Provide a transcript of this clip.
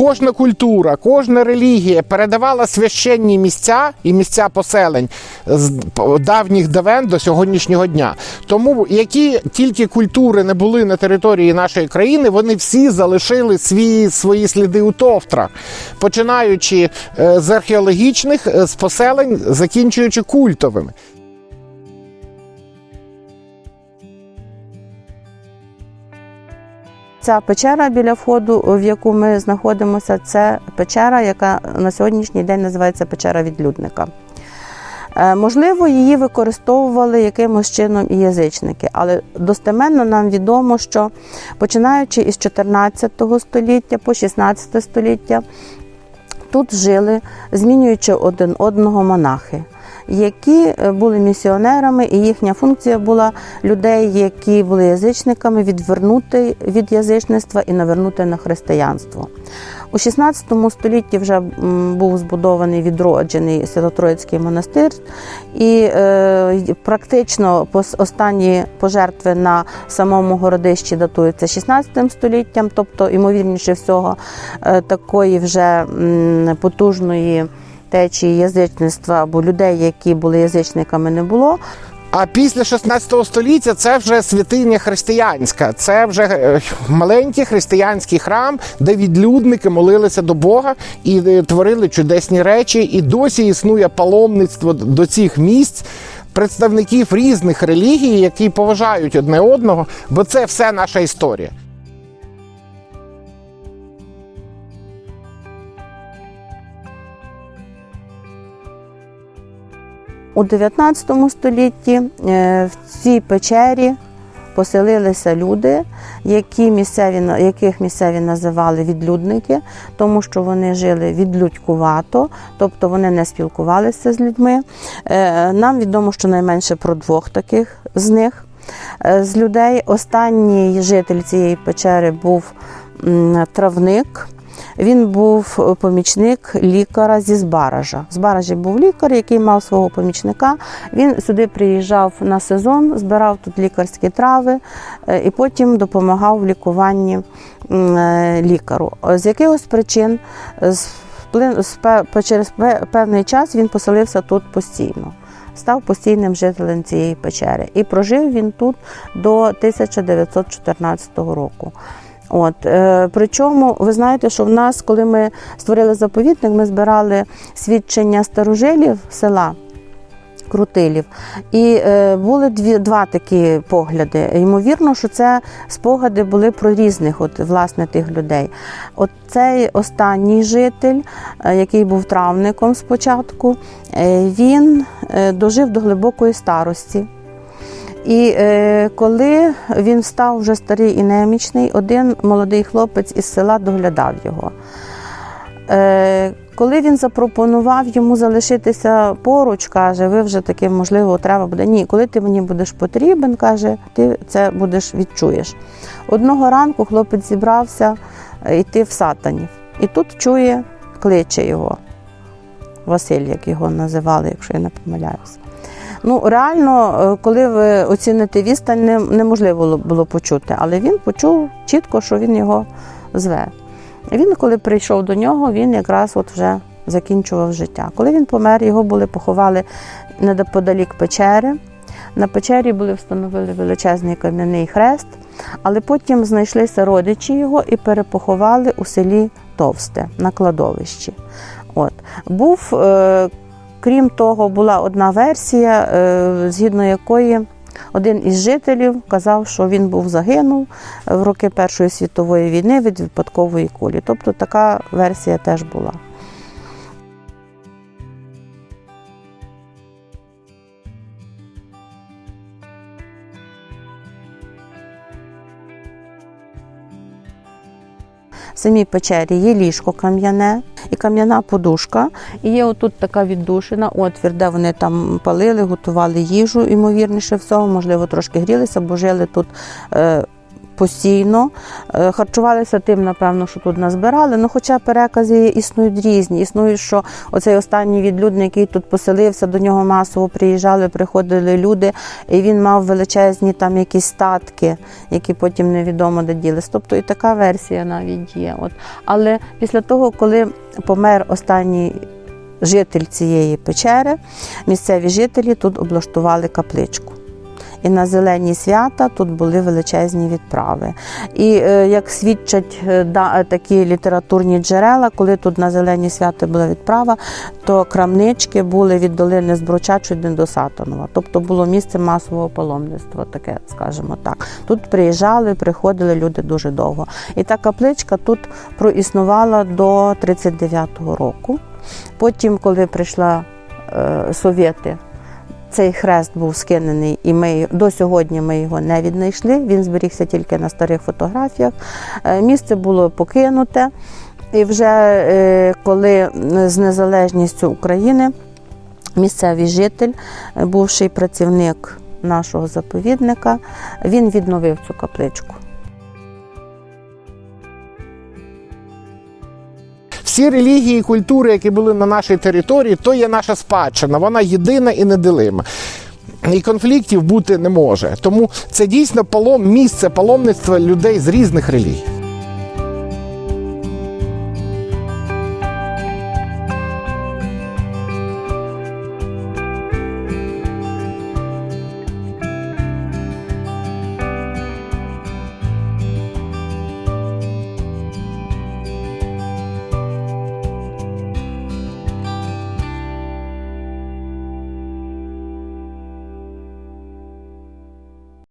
кожна культура, кожна релігія передавала священні місця і місця поселень з давніх давен до сьогоднішнього дня. Тому які тільки культури не були на території нашої країни, вони всі залишили свої, свої сліди у товтрах, починаючи е, з археологічних е, з поселень, закінчуючи культовими. Ця печера біля входу, в яку ми знаходимося, це печера, яка на сьогоднішній день називається печера відлюдника. Е, Можливо, її використовували якимось чином і язичники, але достеменно нам відомо, що починаючи із 14 століття по 16 століття тут жили, змінюючи один одного монахи, які е, були місіонерами, і їхня функція була людей, які були язичниками, відвернути від язичництва і навернути на християнство. У 16 столітті вже був збудований відроджений Свято-Троїцький монастир, і е, практично останні пожертви на самому городищі датуються 16 століттям, тобто, ймовірніше всього, е, такої вже потужної течії язичництва або людей, які були язичниками, не було. А після 16 століття це вже святиня християнська. Це вже е, маленький християнський храм, де відлюдники молилися до Бога і е, творили чудесні речі. І досі існує паломництво до цих місць. Представників різних релігій, які поважають одне одного, бо це все наша історія. У 19 столітті е, в цій печері поселилися люди, які місцеві, яких місцеві називали відлюдники, тому що вони жили відлюдькувато, тобто вони не спілкувалися з людьми. Е, Нам відомо, що найменше про двох таких з них. Е, З людей останній житель цієї печери був травник. Він був помічник лікаря зі Збаража. Збаражі був лікар, який мав свого помічника. Він сюди приїжджав на сезон, збирав тут лікарські трави е, і потім допомагав в лікуванні е, лікару. З якихось причин через певний час він поселився тут постійно. Став постійним жителем цієї печери. І прожив він тут до 1914 року. От, е, причому ви знаєте, що в нас, коли ми створили заповідник, ми збирали свідчення старожилів села. Крутилів. І е, були дві, два такі погляди. Ймовірно, що це спогади були про різних от, власне, тих людей. От цей останній житель, е, який був травником спочатку, е, він е, дожив до глибокої старості. І е, коли він став вже старий і немічний, один молодий хлопець із села доглядав його. Е, коли він запропонував йому залишитися поруч, каже, ви вже таки, можливо, треба буде. Ні, коли ти мені будеш потрібен, каже, ти це будеш відчуєш. Одного ранку хлопець зібрався е, йти в сатанів. І тут чує, кличе його. Василь, як його називали, якщо я не помиляюся. Ну, реально, е, коли ви оціните відстань, не- неможливо було- почути, але він почув чітко, що він його зве. Він, коли прийшов до нього, він якраз от вже закінчував життя. Коли він помер, його були поховали неподалік печери. На печері були встановили величезний кам'яний хрест, але потім знайшлися родичі його і перепоховали у селі Товсте на кладовищі. От. Був, е, крім того, була одна версія, е, згідно якої один із жителів казав, що він був загинув в роки Першої світової війни від випадкової кулі. Тобто така версія теж була. Самій печері є ліжко кам'яне і кам'яна подушка. І є отут така віддушина, отвір, де вони там палили, готували їжу, ймовірніше всього, можливо, трошки грілися, бо жили тут. Е, постійно. Е, Харчувалися тим, напевно, що тут назбирали. Ну, хоча перекази існують різні. Існують, що оцей останній відлюдник, який тут поселився, до нього масово приїжджали, приходили люди, і він мав величезні там якісь статки, які потім невідомо де ділись. Тобто і така версія навіть є. От. Але після того, коли помер останній житель цієї печери, місцеві жителі тут облаштували капличку. І на зелені свята тут були величезні відправи. І е, як свідчать е, такі літературні джерела, коли тут на зелені свята була відправа, то крамнички були від долини Збруча чуть не до Сатанова. Тобто було місце масового паломництва, таке, скажімо так. Тут приїжджали, приходили люди дуже довго. І та капличка тут проіснувала до 39-го року. Потім, коли прийшла е, совєти, цей хрест був скинений, і ми до сьогодні ми його не віднайшли. Він зберігся тільки на старих фотографіях. Е, Місце було покинуте. І вже е, коли з незалежністю України місцевий житель, бувший працівник нашого заповідника, він відновив цю капличку. Всі релігії і культури, які були на нашій території, то є наша спадщина. Вона єдина і неделима. І конфліктів бути не може. Тому це дійсно полом місце паломництва людей з різних релігій.